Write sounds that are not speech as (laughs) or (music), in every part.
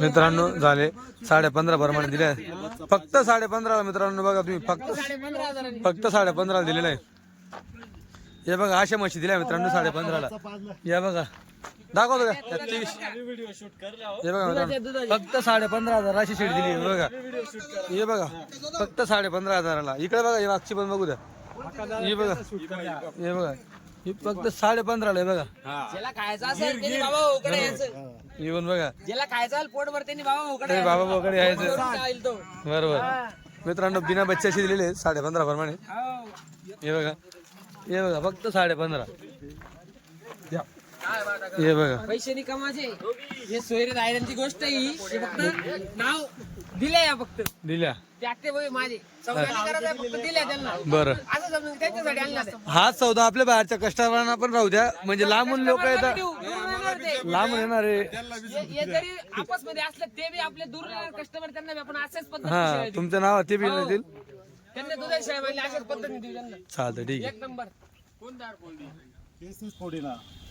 मित्रांनो झाले. साडे पंधरा प्रमाणे दिले. फक्त साडे पंधराला मित्रांनो बघा तुम्ही फक्त फक्त साडे पंधराला दिलेलं आहे. हे बघा अशा म्हशी दिल्या मित्रांनो साडे पंधराला या बघा. दाखवतो का? तीस हे बघा मित्रांनो फक्त साडे पंधरा हजार अशी शेड दिली बघा. हे बघा फक्त साडे पंधरा हजाराला. इकडे बघा हे मागची पण बघू द्या. हे बघा हे बघा. हे फक्त साडे पंधराला आहे बघा. ज्याला खायचं असेल त्यांनी बाबा उकडे यायचं. पण बघा. ज्याला खायचं असेल पोटभर त्यांनी बाबा उकडे ते बाबा वगैरे यायचं. जाईल तो बरोबर मित्रांनो बिना बच्च्याशी दिलेले आहेत साडे पंधरा प्रमाणे. हो. हे बघा. हे बघा फक्त साडे पंधरा हे बघा. पैसे नाही कमाचे. हे सोयरे रायड्यांची गोष्ट आहे ही. हे फक्त नाव दिले या फक्त. दिल्या. बरं. हा सौदा आपल्या बाहेरच्या कस्टमरांना पण राहू द्या. म्हणजे लांबून लोक येतात. लांबून येणार आहे. हे- हे हा तुमचं नाव ते बी पद्धतीने देऊ त्यांना. चालतं ठीक एक नंबर. आहे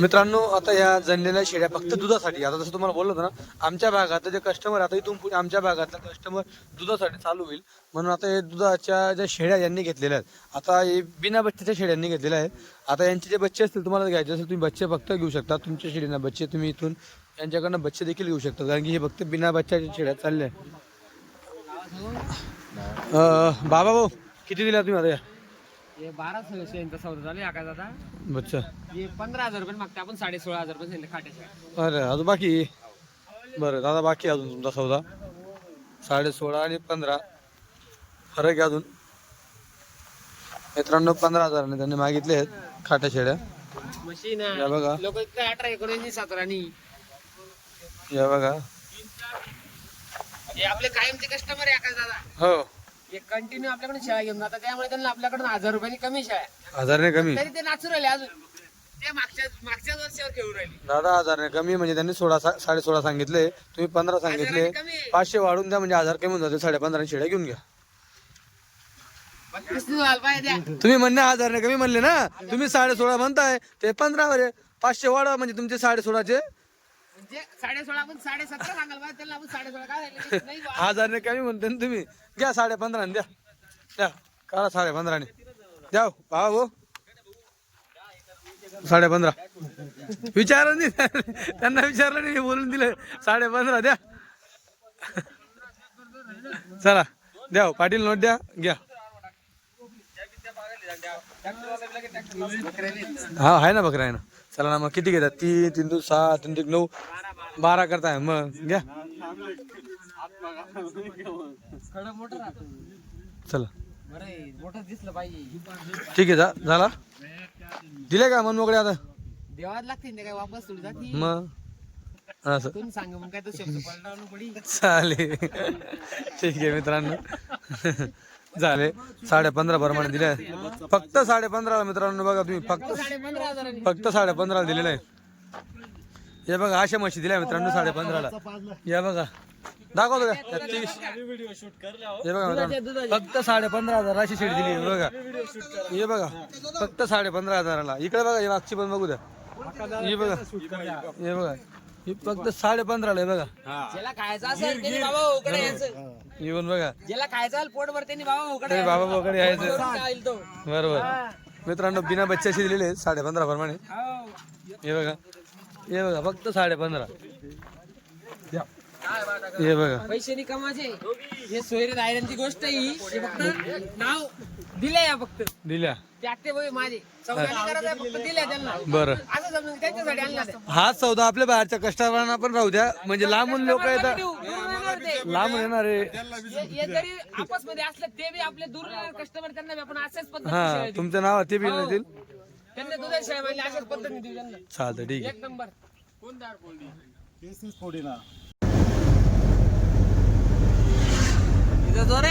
मित्रांनो आता या जनलेल्या शेळ्या फक्त दुधासाठी. आता जसं तुम्हाला बोललो होतं ना आमच्या भागात जे कस्टमर आता इथून पुढे आमच्या भागातला कस्टमर दुधासाठी चालू होईल. म्हणून आता हे दुधाच्या ज्या शेळ्या यांनी घेतलेल्या आहेत. आता हे बिना बच्चेच्या शेळ्यांनी घेतलेल्या आहेत. आता यांचे जे बच्चे असतील तुम्हाला घ्यायचे असेल तुम्ही बच्चे फक्त घेऊ शकता. तुमच्या शेळींना बच्चे तुम्ही इथून यांच्याकडनं बच्चे देखील घेऊ शकता. कारण की हे फक्त बिना बच्च्याच्या शेळ्या चालल्या आहेत. बाबा भाऊ किती दिल्या तुम्ही आता या? हे बारा सौदा हे पंधरा हजार रुपये मागते आपण साडे सोळा हजार रुपये सांगितले खाट्याच्या अरे अजून बाकी? बरं दादा बाकी अजून तुमचा सौदा. साडे सोळा आणि पंधरा. फरक आहे अजून. मित्रांनो पंधरा हजाराने त्यांनी मागितले आहेत खाट्या शेड्या. मशीन या बघा. लोक अठरा एकोणऐंशी सतरानी या बघा. हे आपले कायमचे कस्टमर आहे आकाश दादा. हो. हे कंटिन्यू आपल्याकडून शेळ्या घेऊन जातात. त्यामुळे त्यांना आपल्याकडून हजार रुपयांनी कमी शेळ्या हजारने कमी. तरी ते नाचू राहिले अजून. ते मागच्या मागच्याच वर्षावर खेळून राहिले. दादा हजारने कमी म्हणजे त्यांनी सोळा सा- साडे सोळा सांगितले. तुम्ही पंधरा सांगितले. हजाराने कमी. आहे. पाचशे वाढून द्या म्हणजे हजार कमी होऊन जाते साडे पंधरा शेड्या घेऊन घ्या. व्हायला पाहिजे. तुम्ही म्हणणे हजारने कमी म्हणले ना? तुम्ही साडे सोळा म्हणताय ते पंधरावर आहे. पाचशे वाढवा म्हणजे तुमचे साडे सोळाचे म्हणजे साडे आपण आपण काय झाले नाही बा. कमी म्हणते ना तुम्ही. घ्या साडे पंधराने द्या. द्या. काढा साडे पंधराने द्या हो, पहा हो. साडे पंधरा विचारलं नाही. त्यांना विचारलं नाही मी बोलून दिलं. साडे पंधरा द्या. चला. द्या हो, पाटील नोट द्या. घ्या. हा आहे ना बकरा आहे ना. चला ना मग किती घेतात? तीन तीन दू सहा तीन तीन नऊ बारा करताय. मग घ्या. चला. ठीक आहे जा झाला? दिले का मन मोकळे आता? देवात लागते ते काय वापस थोडी जाती? मग? असं. तुम्ही सांग मग काय तो शब्द पलटावून पडी? चालेल. ठीक आहे मित्रांनो. झाले. साडे पंधरा प्रमाणे दिले. फक्त साडेपंधराला मित्रांनो बघा तुम्ही फक्त फक्त साडेपंधराला दिलेलं आहे. हे बघा अशा म्हशी दिल्या मित्रांनो साडेपंधराला. या बघा. दाखवतो का? तीस. हे बघा मित्रांनो. फक्त साडेपंधरा हजार अशी शेड दिली बघा. हे बघा. फक्त साडे पंधरा हजाराला. इकडे बघा हे मागची पण बघू द्या. हे बघा. हे बघा. हे फक्त साडे पंधराला आहे बघा. ज्याला खायचं असेल त्यांनी बाबा उकडे यायचं. पण बघा. ज्याला खायचं असेल पोटभर त्यांनी बाबा उकडे ते बाबा वगैरे यायचं. तो बरोबर. मित्रांनो बिना बच्च्याशी दिलेले साडे पंधरा प्रमाणे. हो. हे बघा. हे बघा फक्त साडे पंधरा हे बघा. पैसे नाही कमाचे. हे सोयरे रायड्यांची गोष्ट ही. हे फक्त नाव दिले या फक्त. दिल्या. ते आत्ते भाऊ माझे. चौघांनी करायचं आहे, फक्त दिल्या त्यांना. बरं. असं समजून त्यांच्यासाठी आणला ते. हा सौदा आपल्या बाहेरच्या कस्टमरांना पण राहू द्या. म्हणजे लांबून लोक येतात. देऊ, दूरून येणार ते. लांबून येणार आहे. हे हे जरी असले ते बी आपले दूर कस्टमर त्यांना बी आपण अशाच पद्धतीने हा शेळ्या देऊ. तुमचं नाव ते बी देतील त्यांना दुधा शेळ्या मारल्या अशाच पद्धतीने देऊ त्यांना. चालतं ठीक आहे. एक नंबर कोण दार बोलली इथं जोर.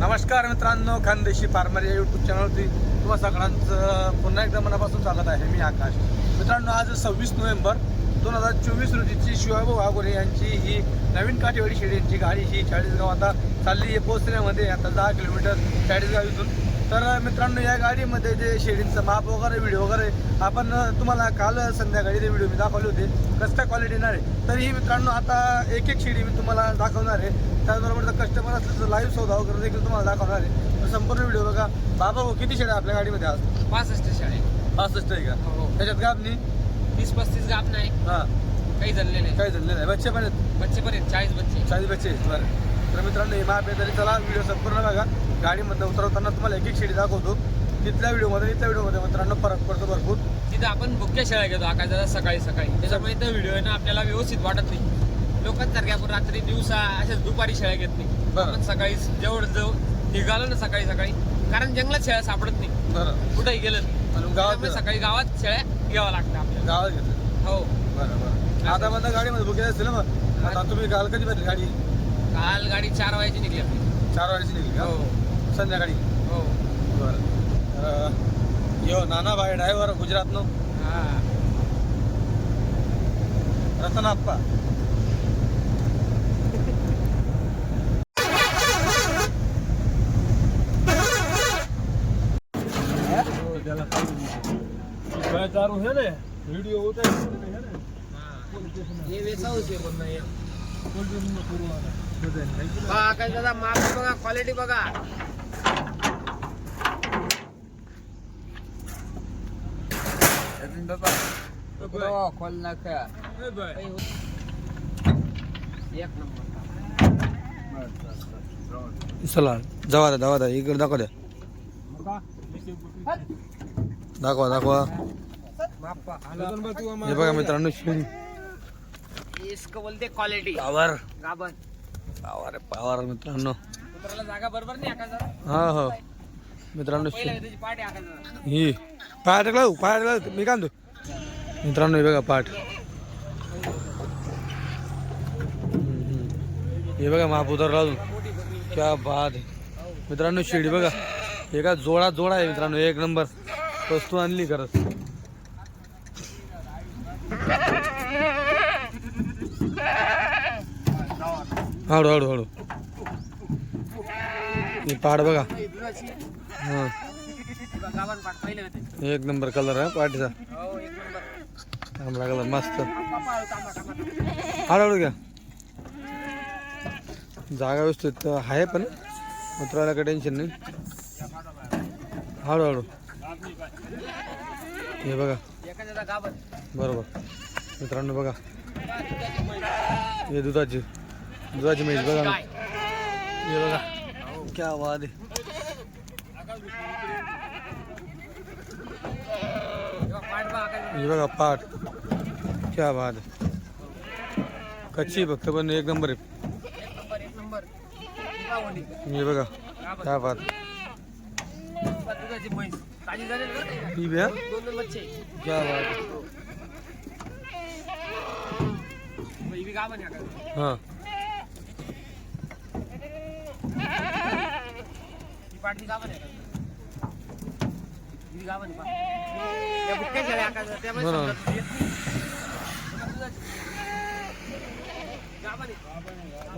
नमस्कार मित्रांनो खानदेशी फार्मर या युट्यूब चॅनलवरती तुम्हा सगळ्यांचं पुन्हा एकदा मनापासून स्वागत आहे. मी आकाश. मित्रांनो आज सव्वीस नोव्हेंबर दोन हजार चोवीस रोजीची शिवाभाऊ वाघोरे यांची ही नवीन काठेवाडी शेडी यांची गाडी ही चाळीसगाव आता चालली आहे पोहोचण्यामध्ये. आता दहा किलोमीटर चाळीसगाव इथून तर मित्रांनो या गाडीमध्ये जे शेडींचं माप वगैरे व्हिडिओ वगैरे आपण तुम्हाला काल संध्याकाळी ते व्हिडिओ मी दाखवले होते. कसं क्वालिटी येणार आहे? तर ही मित्रांनो आता एक एक शेडी मी तुम्हाला दाखवणार आहे. त्याचबरोबर जर कस्टमर असलं तर लाईव्ह सौदा वगैरे देखील तुम्हाला दाखवणार आहे. तर संपूर्ण व्हिडिओ बघा. बाबा भाऊ किती शेड आहे आपल्या गाडीमध्ये आज? पासष्ट शाळे पासष्ट आहे का? हो. त्याच्यात गाबनी तीस पस्तीस गाप नाही. हां. काही झालेले काय झालेलं आहे बच्चे पण आहेत? बच्चे पण आहेत. चाळीस बच्चे चाळीस बच्चे आहेत. बरं. तर मित्रांनो हे माप आहे तरी चला व्हिडिओ संपूर्ण बघा. गाडीमधनं उतरवताना तुम्हाला एक एक शेडी दाखवतो. तिथल्या व्हिडिओमध्ये तिथल्या व्हिडिओमध्ये मित्रांनो फरक पडतो भरपूर. तिथं आपण भुक्या शेळ्या घेतो आकाशाला सकाळी सकाळी. त्याच्यामुळे तो व्हिडिओ आहे ना आपल्याला व्यवस्थित वाटत नाही. लोकांसारख्या आपण रात्री दिवसा अशाच दुपारी शेळ्या घेत नाही. आपण सकाळी जेवढं जव निघालो ना सकाळी सकाळी कारण जंगलात शेळ्या सापडत नाही. बरं. कुठेही गेलं आणि गावात सकाळी गावात शेळ्या घ्यावं लागतं आपल्याला. गावात घेतलं हो. बरं बरं. आता बंद गाडीमध्ये बुकिंग असतील ना मग? आता तुम्ही काल कधी गाडी? काल गाडी चार वाजायची निघली आपली. चार वाजता निघली का? हो संध्याकाळी हो बरं अं, यो नाना भाई ड्रायव्हर गुजरातनं हा रतन आप्पा काय दारू है ना व्हिडिओ होत आहे हे वेचाऊच आहे पण नाही हा आकाश दादा माप बघा क्वालिटी बघा खोल नका एक नंबर चला जावा द्या जावा द्या इकडे दाखवा द्या दाखवा दाखवा. हे बघा मित्रांनो इसको बोलते क्वालिटी पावर गाबन पावर पावर मित्रांनो. जागा बरोबर नाही हा हो. मित्रांनो ही. पाय टाकला पाय टाकला मी काय म्हणतो? मित्रांनो हे बघा पाठ. हे बघा माप उतरला अजून. क्या बाद मित्रांनो शिडी बघा. एका जोडा जोडा आहे मित्रांनो. एक नंबर. वस्तू आणली खरंच. हळू हळू हळू हे पाड बघा. हां. गाबन पाठ पहिले होते. एक नंबर कलर आहे पाठीचा. हो एक नंबर. तांबडा कलर मस्त. हळूहळू घ्या. जागा व्यवस्थित आहे पण उतरायला काही टेन्शन नाही. हळूहळू. हे बघा. एखाद्याचा बरोबर. मित्रांनो बघा. हे दुधाची दुधाची म्हैस बघा ना. हे बघा. क्या वाद आहे तेव्हा पाठ बघा आकाश हे बघा पाठ क्या बात कच्ची भक्त फक्त पण एक नंबर आहे. एक नंबर हे बघा क्या बात ताजी ही बच्चे क्या बात आहे ही. बी गाबन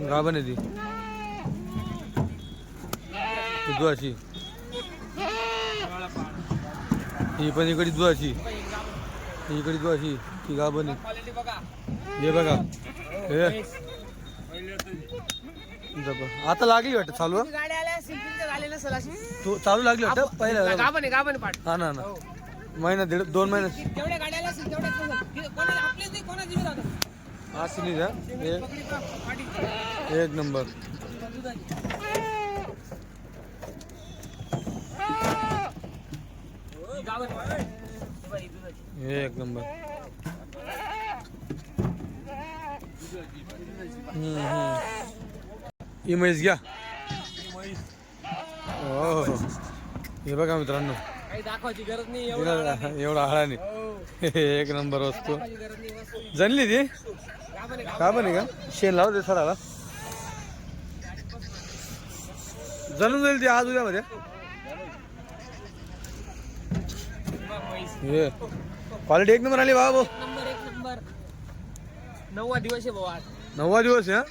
गाभण आहे. ती. दुधाची. ही पण इकडे दुधाची. ही इकडे दुधाची. ती गाभण आहे. हे बघा. हे. आता लागली वाटतं चालू गाड्या आल्या असतील तुमच्या झाले नसेल अशी. तू चालू लागली वाटतं पहिला आहे पाठ. हा ना ना. हो. महिना दीड दोन महिने. कोणाला आपलेच नाही पहा, पाठी. एक नंबर. एक नंबर. हम्म, हम्म. ही म्हैस घ्या. हो. हे बघा मित्रांनो. काही दाखवायची गरज नाही एवढं आळा नाही. हो. एक नंबर वस्तू. दाखवायची गरज नाही वस्तू. जनली ती? गाभण आहे, गाभण. का? आहे का शेण लाव ते सराला. जणून जाईल ती आज उद्यामध्ये. म्हैस. हे. क्वालिटी एक नंबर आली बाबा एक नंबर एक नंबर. नववा दिवस आहे भाऊ आज. नववा दिवस आहे हा?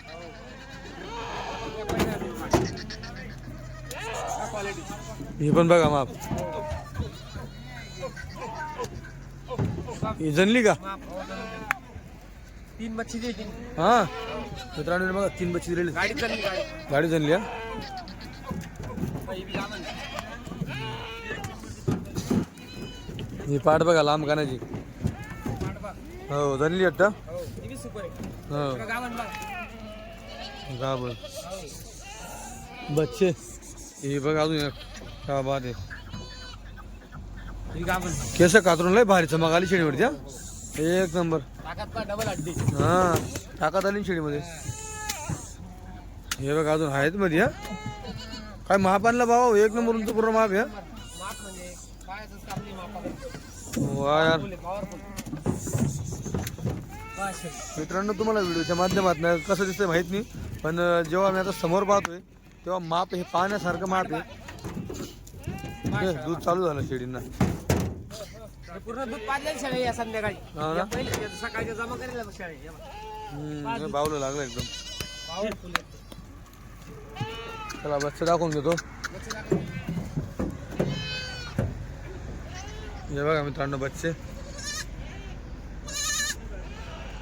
ही पण बघा माप. ही जनली का? तीन मच्छी दे तीन हा? मित्रांनो बघा तीन बच्ची दिलेली. गाडी चालली गाडी. गाडी जनली हा. ही पाठ बघा लांब कानाची. हो जनली वाटतं? हो हो. गाबर बच्चे. हे बघ अजून एक. काय बात आहे. केस कातरून लय भारी चमक आली शेळीवरती हा. एक नंबर. हा टाकात आली ना शेळीमध्ये हे बघ अजून आहेत मध्ये हा. काय महाप आणला भाऊ एक नंबर तुमचं पूर्ण हा? माप म्हणजे मापाला वा यार. मित्रांनो तुम्हाला व्हिडिओच्या माध्यमातून कसं दिसतंय माहीत नाही पण जेव्हा मी आता समोर पाहतोय तेव्हा माप हे पाहण्यासारखं माप आहे. हे, दूध चालू झालं शेळींना पूर्ण दूध पाजलेली शाळे या संध्याकाळी. हा ना? या पहिले या सकाळच्या जमा करेल शाळे या बघ. हम्म, हे बावलं लागलं एकदम. चला बच्चा दाखवून घेतो हे बघा मित्रांनो बच्चे.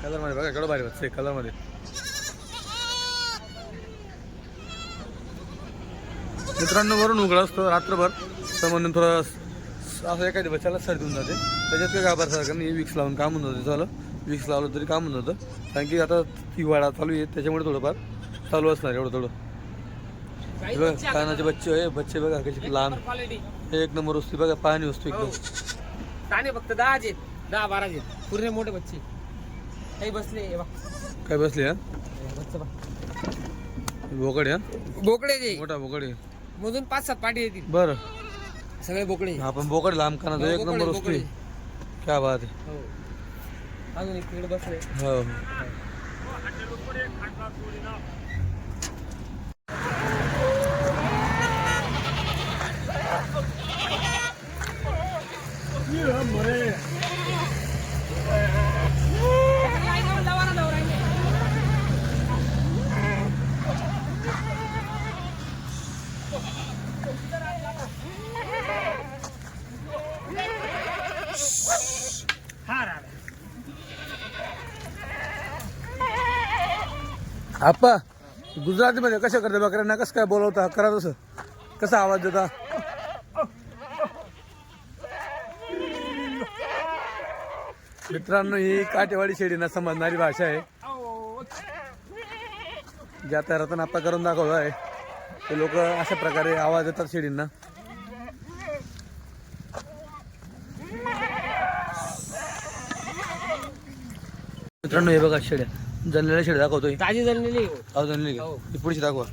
कलरमध्ये बघा केवढं भारी बच्चे कलर मित्रांनो वरून उघडं असतं रात्रभर. तर म्हणून थोडं असं एखाद्या बच्चाला सर्दी होऊन जाते. त्याच्यात काही घाबरसारखं नाही. विक्स लावून काम होऊन जाते. झालं. विक्स लावलं तरी काम होऊन जातं. कारण की आता ती वाडा चालू आहे. त्याच्यामुळे थोडंफार चालू असणार एवढं थोडं. बघा बच्चे कानाचे बच्चे आहे बच्चे बघा कशी लहान. एक नंबर वस्तू बघा पाहणी वस्तू एकदम. ताने फक्त दहा दहा बारा आहेत. पूर्ण मोठे बच्चे. काही बसले. काय बसले हा. बोकड हा? बोकडे मोठा बोकड मधून पाच सात पाठी येतील. बरं. सगळे बोकडे. हा पण बोकड लांब कानाचा एक बोकडे, नंबर वस्तू बोकडे. आहे क्या बात आहे. हो. अजून एक तिकडे बसले हो. आप्पा गुजरातीमध्ये कसं करते बकऱ्यांना? कसं काय बोलवता? करा तसं. कसा आवाज देता? मित्रांनो ही काटेवाडी शेळीना समजणारी भाषा आहे. ज्या आता रतन आप्पा करून दाखवला आहे ते लोक अशा प्रकारे आवाज देतात शेडींना मित्रांनो हे बघा शेड्या जनलेल्या शेळ्या दाखवतोय. ताजी जळलेली आवाज जनलेली हो. ही. पुढची दाखवा.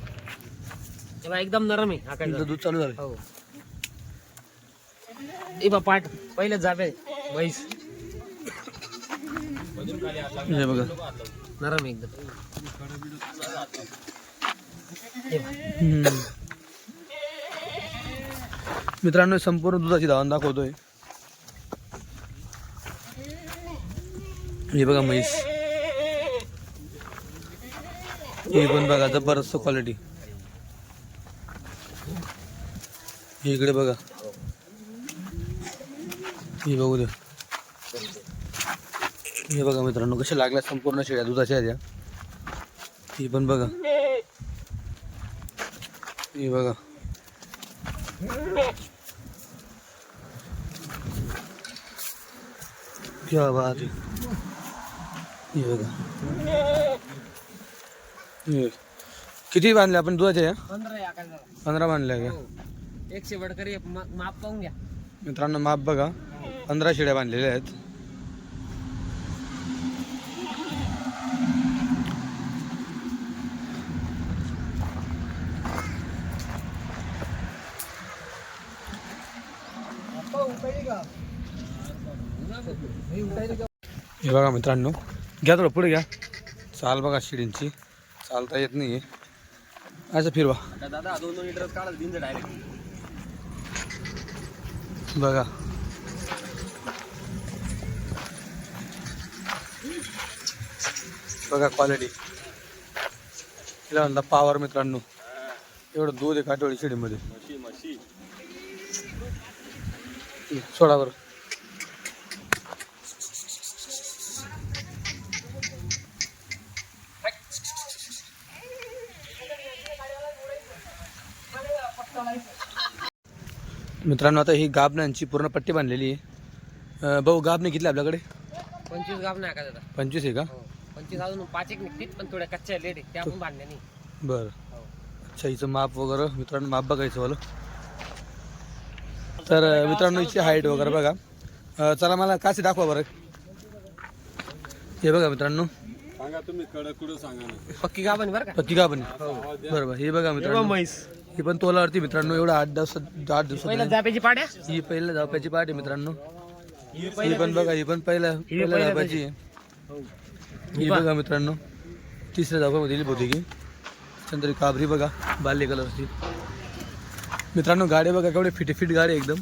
एकदम नरम आहे हा तुमचं दूध चालू झालं हो. ए बा पाठ. पहिलेच जावे. म्हैस. हे बघा. नरम आहे एकदम. हे बघ. हम्म. मित्रांनो संपूर्ण दुधाची धावण दाखवतोय. हे बघा म्हैस. हे पण बघा जबरदस्त क्वालिटी इकडे बघा. हे बघू द्या हे बघा मित्रांनो कशा लागल्या संपूर्ण शेळ्या दुधाच्या द्या ही पण बघा. हे बघा. क्या बात आहे. हे बघा. किती बांधले आपण दुधाच्या या पंधरा बांधल्या का? हो. एकशे वडकरी माप पाहून घ्या. मित्रांनो माप बघा. पंधरा शेड्या बांधलेल्या आहेत. हे बघा मित्रांनो घ्या थोडं पुढे घ्या. चाल बघा शिडींची. चालता येत नाही अच्छा फिरवा. दादा दोन दोन लिटर काढा दिन डायरेक्ट बघा. बघा क्वालिटी तिला म्हणता पावर मित्रांनो. एवढं दूध आहे काटोळी शिडीमध्ये सोडा बरं. मित्रांनो आता ही गाबनांची पूर्ण पट्टी बांधलेली आहे. भाऊ गाबने किती आपल्याकडे? पंचवीस गाव नाही का दादा पंचवीस आहे का? हो पंचवीस अजून पाच एक निघतील पण थोड्या कच्च्या लेट आहे त्या आपण बांधल्या नाही. बरं. अच्छा हिचं माप वगैरे मित्रांनो माप बघायचं वालं. तर मित्रांनो हिची हाईट वगैरे बघा. अं, चला मला काशी दाखवा बरं. हे बघा मित्रांनो. सांगा तुम्ही कडक कुठं सांगा ना. पक्की गाव बरं का? पक्की का पण बरं बरं. हे बघा मित्रांनो. म्हैस. ही पण तोलावरती मित्रांनो. एवढं आठ दिवसात आठ पाड्या? ही पहिल्या धावप्याची पाठ आहे मित्रांनो. ही पण बघा ही पण पहिल्या पहिल्या आहे. ही बघा. मित्रांनो. तिसऱ्या दिली होती की. त्यानंतर काबरी बघा बाल्य कलरची. मित्रांनो गाडी बघा केवढी फिट फिट गाडी एकदम.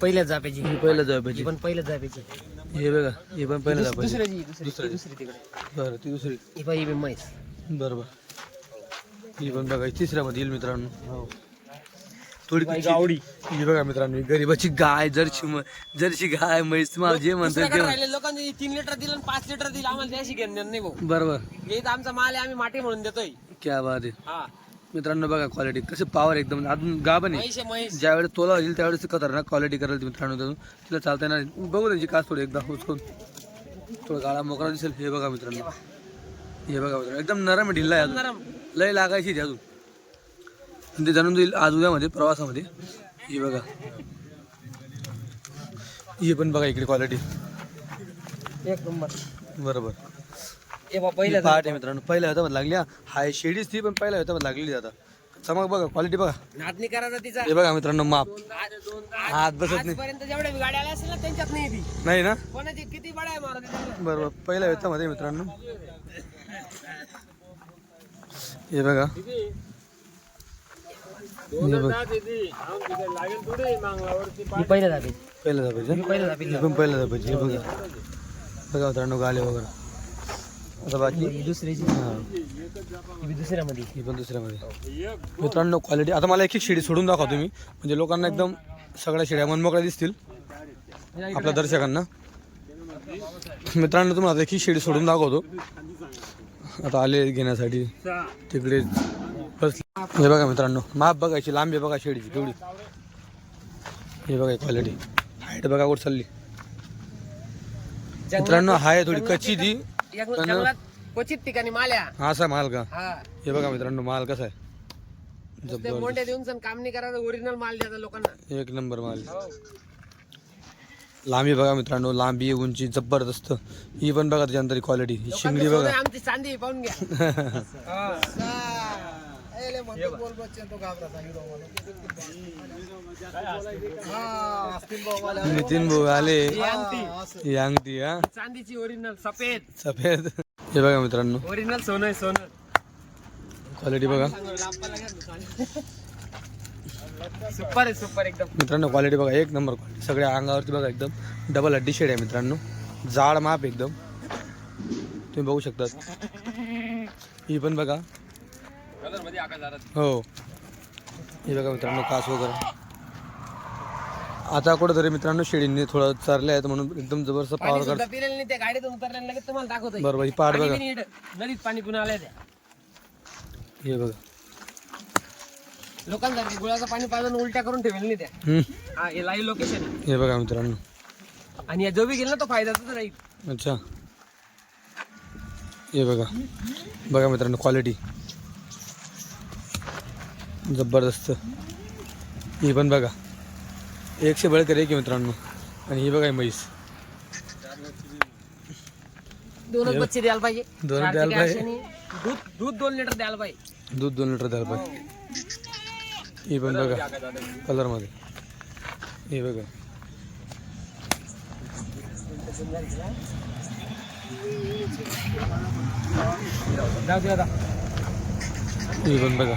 पहिल्या जाप्याची ही पहिल्या धावप्याची पण पहिल्या जाप्याची हे बघा ही पण पहिल्या दुसऱ्याची दुसरी दुसरी तिकडे. बरं ती दुसरी. ही बरोबर ही पण बघा ही तिसऱ्यामध्ये येईल मित्रांनो. थोडी बाई तिची- गावडी. ही बघा मित्रांनो ही गरीबाची गाय जर्शी म- जर्शी गाय म्हैस तुम्हाला जे म्हणतात ते दुसऱ्याकडे म्हण- राहिले लोकांनी तीन लिटर दिलं आणि पाच लिटर दिलं. आम्हाला त्याशी घेणं नाही भाऊ. बरोबर. हे तर आमचा माल आहे आम्ही माटी म्हणून देतोय. क्या बात आहे. हा. मित्रांनो बघा क्वालिटी कसे पॉवर एकदम. अजून गाभण आहे ज्यावेळेस तोला होईल त्यावेळेस खतरनाक क्वालिटी करेल ती मित्रांनो त्यातून. तिला चालता येणार नाही. बघू त्याची कास थोडी एकदा उचकून थोडं गाळा मोकळा दिसेल. हे बघा मित्रांनो. हे बघा एकदम नरम ढिल्ला आहे नरम. लय लागायची ती अजून. ते जाणून जाईल आज उद्यामध्ये प्रवासामध्ये. ही बघा. ही पण बघा इकडे क्वालिटी एक नंबर. बरोबर. पहाट आहे मित्रांनो पहिल्या होता लागली हा. हाय शेडीच ती पण पहिल्या होता लागलेली आता. चमक बघा क्वालिटी बघा. करायचा तिचा. हे बघा मित्रांनो माप. हात बसत नाही. आजपर्यंत जेवढ्या बी गाड्या आल्या असेल ना त्यांच्यात नाही ती. नाही ना? कोणाची किती बडा आहे बरोबर पहिल्या वेतामध्ये मित्रांनो. हे बघा. पहिल्या जाते पहिल्या पण हे बघा. बघा मित्रांनो गाले वगैरे. आता बाकी? बी दुसऱ्यामध्ये. ही पण दुसऱ्यामध्ये. मित्रांनो क्वालिटी आता मला एक एक शिडी सोडून दाखवा तुम्ही. म्हणजे लोकांना एकदम सगळ्या शिड्या मनमोकळ्या दिसतील. आपल्या दर्शकांना. मित्रांनो तुम्हाला आता एक एक शिडी सोडून दाखवतो. आता आले घेण्यासाठी. तिकडे बस हे बघा मित्रांनो माप बघायची लांबी बघा शेडीची केवढी. हे बघा क्वालिटी हाईट बघा कुठं चालली. मित्रांनो हाय थोडी कच्ची ती. क्वचित ठिकाणी माल्या. हा असा माल का? हा. हे बघा मित्रांनो माल कसा आहे. मोंड्या देऊन काम नाही करायचं ओरिजिनल माल द्यायचा लोकांना. एक नंबर माल. लांबी बघा मित्रांनो लांबी उंची जबरदस्त. ही पण बघा त्याच्यानंतर क्वालिटी ही शिंगडी बघा. आमची चांदी पाहून घ्या. (laughs) नितीन भाऊ आले. ही ही अंगठी हा. चांदीची ओरिजिनल सफेद. सफेद. हे बघा मित्रांनो. ओरिजिनल सोनं आहे सोनं. क्वालिटी बघा. सुपर आहे सुपर एकदम. मित्रांनो क्वालिटी बघा एक नंबर क्वालिटी सगळ्या अंगावरती बघा एकदम डबल हड्डी शेड आहे मित्रांनो. जाड माप एकदम. तुम्ही बघू शकतात. ही पण बघा. हो. हे बघा मित्रांनो कास वगैरे. आता कुठेतरी मित्रांनो शेळींनी थोडं चारले आहेत म्हणून एकदम जबरदस्त पावर त्या गाडीतून लगेच तुम्हाला दाखवतोय. बरोबर ही पाड पाणी बघा. नदीत पाणी पिऊन आलंय हे बघा. लोकांसारखी गुळाचं पाणी पाजून उलट्या करून ठेवेल नाही त्या. हम्म. हा हे लाईव्ह लोकेशन आहे. हे बघा मित्रांनो. आणि या जो बी गेला ना तो फायद्याचाच राहील. अच्छा. हे बघा. बघा मित्रांनो क्वालिटी जबरदस्त. ही पण बघा. एकशे बळकर एक आहे मित्रांनो? आणि ही बघा ही म्हैस. दोनच बच्चे द्यायला पाहिजे. दोन चार द्यायला पाहिजे. दूध दूध दोन लिटर द्यायला पाहिजे. दूध दोन लिटर द्यायला पाहिजे. ही पण बघा कलरमध्ये. हे बघा. ही पण बघा.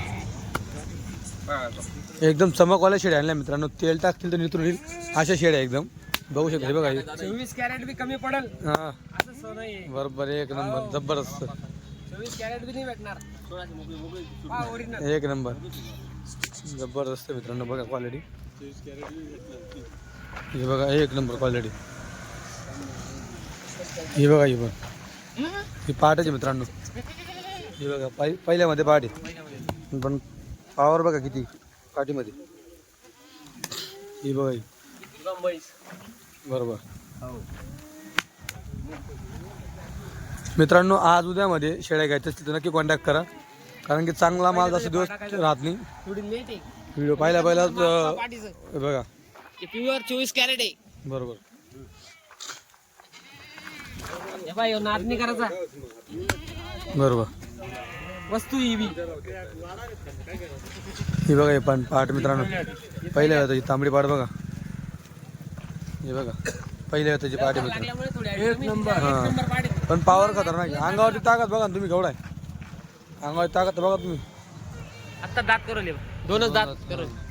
एकदम चमकवाल्या शेड्या आणल्या मित्रांनो. तेल टाकतील तर नितरून येईल. अशा शेड्या एकदम. बघू शकता हे बघा. चोवीस कॅरेट बी कमी पडेल. हा. आहे. बरोबर एक नंबर जबरदस्त. चोवीस कॅरेट बी नाही भेटणार. एक नंबर. जबरदस्त मित्रांनो बघा क्वालिटी हे बघा एक नंबर क्वालिटी हे बघा ही पण ही पहाटाची मित्रांनो. हे बघा पहि पहिल्यामध्ये पहाटे पण पावर बघा किती पाठीमध्ये ही बघा ही. बरोबर. मित्रांनो आज उद्यामध्ये शेळ्या घ्यायच्या असतील तर नक्की कॉन्टॅक्ट करा. कारण की चांगला माल जास्त दिवस राहत नाही. थोडी लेट आहे. व्हिडिओ पाठीचं. हे बघा. प्युअर चोवीस कॅरेट आहे. बरोबर. हे बाय नाचणी करायचा. बरोबर. वस्तू ही बी. हे बघा हे पण पाठ मित्रांनो. पहिल्या त्याची तांबडी पाठ बघा. हे बघा पहिल्या त्याची पाठ मित्रांनो. एक नंबर. हा. पण पावर खतरनाक आहे. अंगावरची ताकद बघा ना तुम्ही केवढा आहे. अंगावरची ताकद बघा तुम्ही. आता दात करवले दोनच दात करवले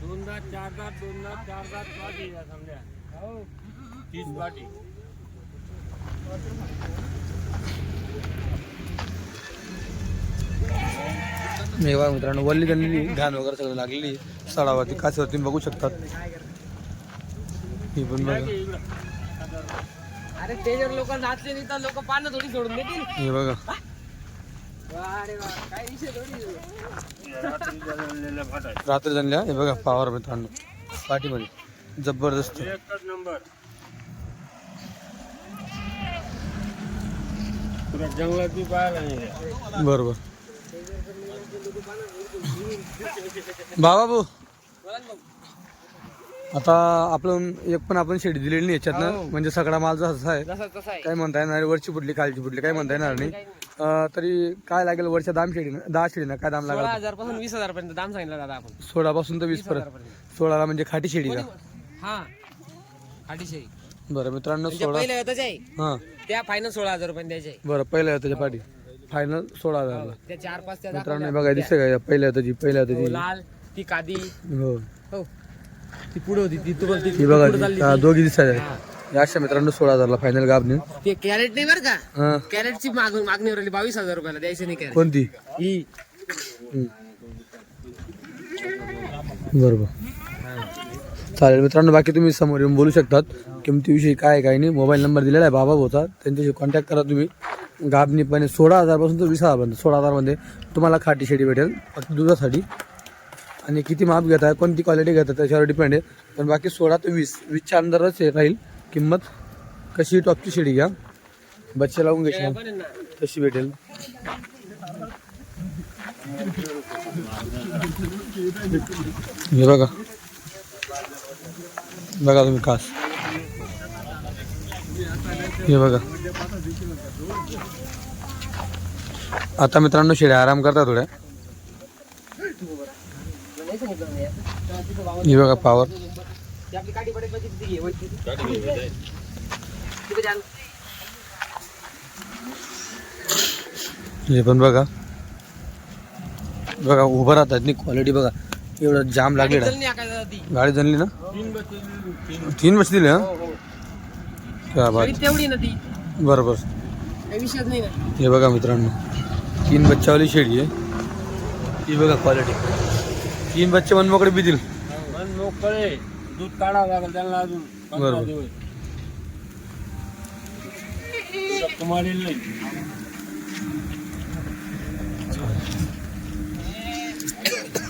दोन दात चार दात दोन दात चार दात पाठी या समजा. हो तीस पाठी बघा मित्रांनो वल्ली गल्ली घाण वगैरे सगळं लागलेली सडावरती काचेवरती तुम्ही बघू शकतात. ही पण बघा. अरे ते जर लोक नाचले नाही तर लोक पानं थोडी सोडून देतील. हे बघा. काय विषय थोडी रात्री जनल्या हे बघा पावर मित्रांनो. पाठीमध्ये जबरदस्त. एकच नंबर जंगलात बी पाहायला. बरोबर. बाबा भाऊ. आता आपण एक पण आपण शेडी दिलेली नाही याच्यातनं. म्हणजे सगळा माल जसा आहे जसा तसा आहे. काय म्हणता येणार वरची फुटली खालची फुटली काय म्हणता येणार नाही. अं, तरी काय लागेल वरच्या दाम शेडीनं? दहा शेडीनं काय दाम सोळा लागेल? हजारपासून वीस हजार पर्यंत दाम सांगितलं दादा आपण. सोळा पासून तर वीस पर्यंत. सोळाला म्हणजे खाटी शेडी का? हा. अडीचशे बरं मित्रांनो म्हणजे सोळा पहिल्या येतच आहे. हां. त्या फायनल सोळा हजार रुपये द्यायचे आहे. बरं पहिल्या त्याच्या पाठी फायनल सोळा हजारला त्या चार पाच त्या मित्रांनो हे. बघा दिसते का? या पहिल्या त्याची पहिल्या हो, त्याची लाल ती कादी. हो. हो. ती पुढे होती ती तू बोलती बघा पुढे ती. हा. दोघी दिसतात हा. या अशा मित्रांनो सोळा हजारला फायनल गाबने. ते कॅरेट नाही बरं का? हां. कॅरेटची माग मागणी राहिली बावीस हजार रुपयाला द्यायची नाही कॅरेट कोणती? ही. बरोबर. चालेल मित्रांनो बाकी तुम्ही समोर येऊन बोलू शकतात. किमतीविषयी काय आहे, काय नाही. मोबाईल नंबर दिलेला आहे बाबा होता. त्यांच्याशी कॉन्टॅक्ट करा तुम्ही. गाबणीपणे सोळा हजारपासून तर वीस हजारपर्यंत सोळा हजारमध्ये तुम्हाला खाटी शेडी भेटेल. फक्त दुधासाठी. आणि किती माप घेता कोणती क्वालिटी घेता त्याच्यावर डिपेंड आहे. पण बाकी सोळा ते वीस वीसच्या अंदरच हे राहील. किंमत कशी टॉपची शेडी घ्या. बच्चे लावून घेशील तशी भेटेल? हे बघा. बघा तुम्ही खास. हे बघा. आता मित्रांनो शेड्या आराम करता थोड्या नाही सांगितलं ना यार. तिथं बाबा- हे बघा पावर. हे पण बघा. बघा उभं राहतात नाही क्वालिटी बघा. एवढं जाम ती. गाडी जनली ना? तीन बस दिले हा. क्या बात. तरी तेवढी ना ती. बरोबर. हे बघा मित्रांनो तीन बच्चावाली शेळी आहे. ही बघा क्वालिटी तीन बच्चे मनमोकडे बितील मन मोकळे दूध काढावं लागेल त्यांना अजून पंधरा बरोबर. दिवस. मारेल नाही